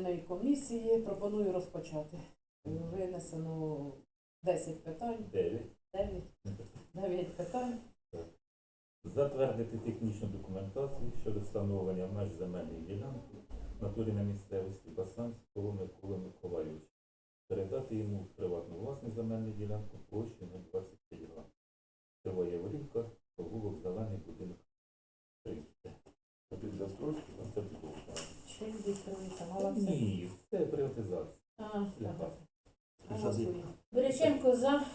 земельної комісії. Пропоную розпочати. Винесено 10 питань, 9. 9, 9 питань. Затвердити технічну документацію щодо встановлення меж земельної ділянки натурі на місцевості Басанського Миколи Миколайовича. Передати йому в приватну власність земельну ділянку площею на 25 га. Яворівка, Ні, це приватизація. А, так. Голосуємо. Береченко за.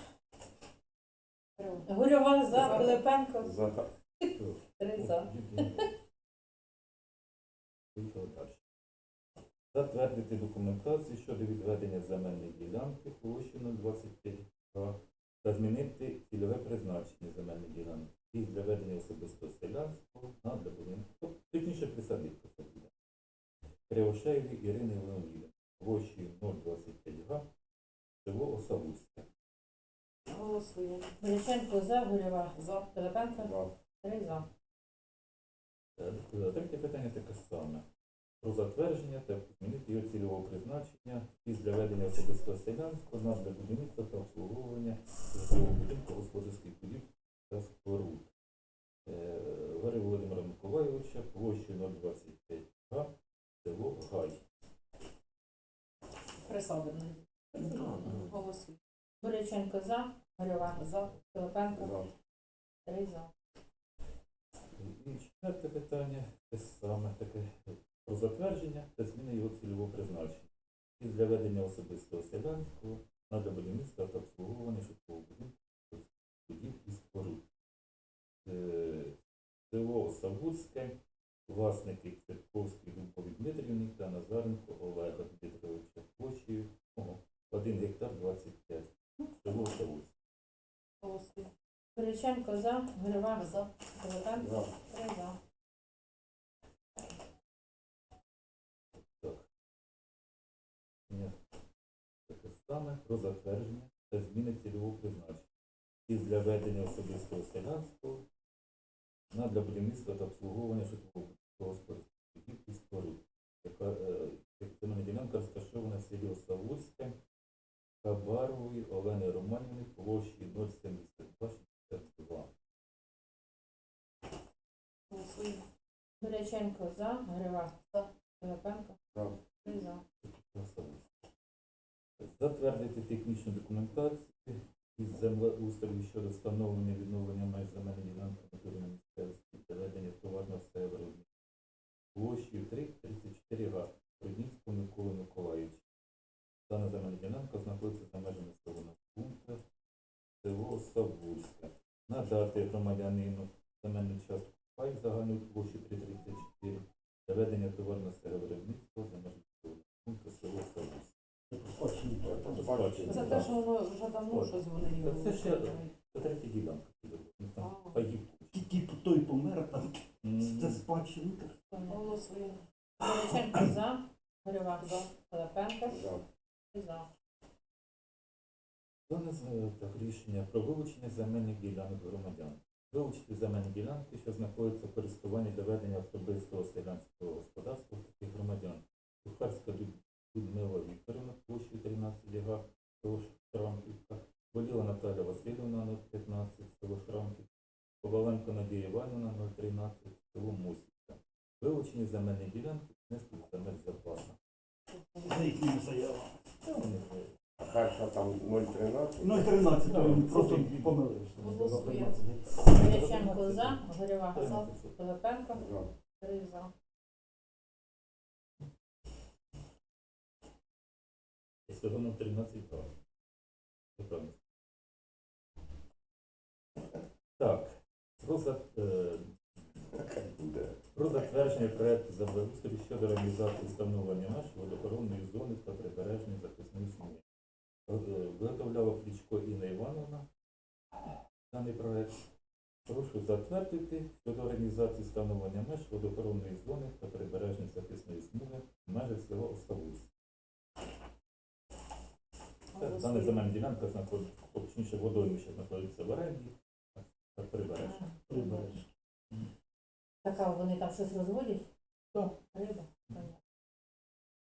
Гурьова за. Пилипенко. За. Три за. Поїхали далі. Затвердити документацію щодо відведення земельної ділянки площею на 25 га та змінити цільове призначення земельної ділянки із для ведення особистого селянського на для будинку. Тобто, Точніше буде. Кривошеєві Ірини Леонідівни площею 025 га, село Осавуцьке. Голосуємо. Береченко за, Гурьова За. Пилипенко. За. Три за. Е, Третє питання таке саме. Про затвердження та змінити його цільового призначення для ведення особистого селянського на для будівництва та обслуговування житлового будинку господарських будів та споруд. Е, Володимира Миколайовича площею 025 га, село Гай. Присадибний. Голосуємо. Береченко за, Гурьова За. Пилипенко. За. Три за. І четверте питання те саме таке про затвердження та зміни його цільового призначення. І для ведення особистого селянського на будівництва та обслуговування житлового будинку будів і споруд. Е, Село Савуцьке, власники Церковський Дубові Дмитрівні та Назаренко Олега Дмитровича площею о, 1 гектар 25. Село Савуцьке. Голосуємо. Береченко за, Гурьова За. Пилипенко. За. Три за. Ні. Таке саме про затвердження та зміни цільового призначення. Із для ведення особистого селянського для будівництва та обслуговування житлового будів і споруд. Яка е, земельна ділянка розташована в селі Осавуцьке Кабарової Олени Романівни площі 07262. Голосуємо. Береченко за, Гурьова За. Пилипенко. За. За. Затвердити технічну документацію із землеустрою щодо встановлення відновлення меж земельної ділянки натури на місцевості та ведення товарного виробництва. Площею 3,34 га Руднівського Миколи Миколаївича. Дана земельна ділянка знаходиться за межами населеного пункту село Савульське. Надати громадянину земельну частку пай загальної площі 3,34 для ведення товарного виробництва за межами населеного пункту село Савурське. Це те, що воно вже давно щось вони його. це ще. Це третя ділянка. А. Тільки той помер, там М, це спадщина. Голосуємо. Береченко за, За. Пилипенко. За. Три за. Так, рішення про вилучення земельних ділянок громадян. Вилучити земельні ділянки, що знаходяться в користуванні для ведення особистого селянського господарства таких громадян. Кухарська Люд- Людмила Вікторівна, площею 13 га, село Шрамківка. Боліла Васильівна, 015, село Шрамківка. Коваленко Надія Іванівна, 013, село Мосівка. Вилучені земельні ділянки внести в земель запаса. За їхніми заявами. Це вони е, А перша там 0,13. Ну, 13, просто помилився. Голосуємо. Береченко за, Гурьова за, 13. Пилипенко. Три за. Я сказав на 13 так. Це правильно. Так. Про, за, е, про затвердження проекту землеустрою щодо реалізації встановлення меж водохоронної зони та прибережної захисної смуги. Е, Виготовляла Плічко Інна Івановна даний проект. Прошу затвердити щодо організації встановлення меж водохоронної зони та прибережної захисної смуги в межах село Оставусь. Це Дана земельна ділянка знаходиться, точніше, водоймище знаходиться в оренді, а прибережна. Прибереш. Така вони там щось розводять? Так. Риба.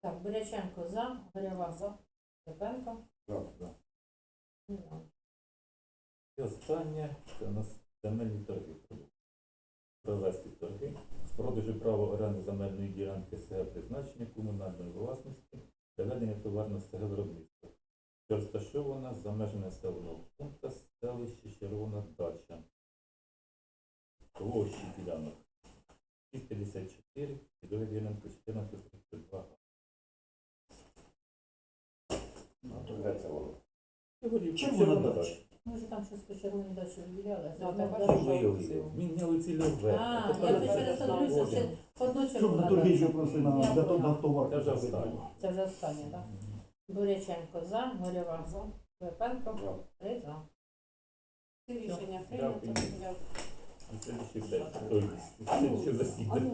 Так, Буряченко за, Горєва за, Степенко. За. За. За. І останнє це у нас земельні торги. Провести торги з продажу права оренди земельної ділянки СГ призначення комунальної власності для ведення товарного СГ виробництва, що розташована за межами населеного пункту селище Червона Дача. Площі ділянок 654, і друга ділянка 1432. Де це воно? Дача. Ми вже там щось по червоній дачі виділяли. Да, Це так бачиш, далі. Виявили, зміняли. А, я це через одну ще одну Щоб червону вже просто на, на поняла. Це вже останнє. Це вже останнє, так? Буряченко за, Горєва За. Степенко. За. Три за. Рішення Дякую. прийнято. Дякую. І Слідчий день. Ой, слідче А засідання.